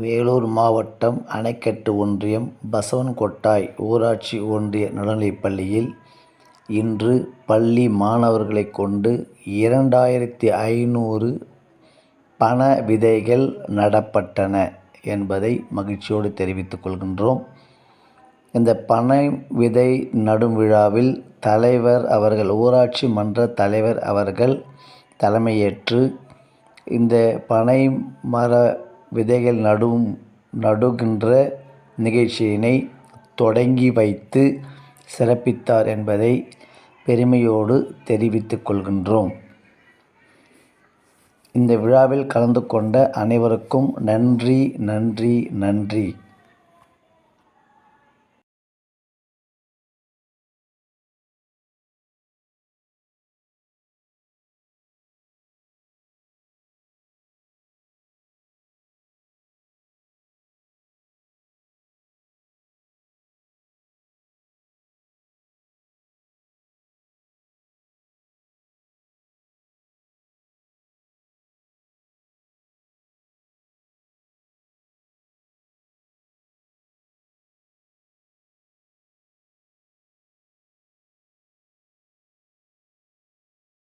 வேலூர் மாவட்டம் அணைக்கட்டு ஒன்றியம் பசவன்கொட்டாய் ஊராட்சி ஒன்றிய நடுநிலைப் பள்ளியில் இன்று பள்ளி மாணவர்களைக் கொண்டு இரண்டாயிரத்தி ஐநூறு பண விதைகள் நடப்பட்டன என்பதை மகிழ்ச்சியோடு தெரிவித்துக் கொள்கின்றோம். இந்த பனை விதை நடும் விழாவில் தலைவர் அவர்கள் ஊராட்சி மன்ற தலைவர் அவர்கள் தலைமையேற்று இந்த பனை மர விதைகள் நடும் நடுகின்ற நிகழ்ச்சியினை தொடங்கி வைத்து சிறப்பித்தார் என்பதை பெருமையோடு தெரிவித்துக் கொள்கின்றோம். இந்த விழாவில் கலந்து கொண்ட அனைவருக்கும் நன்றி நன்றி நன்றி.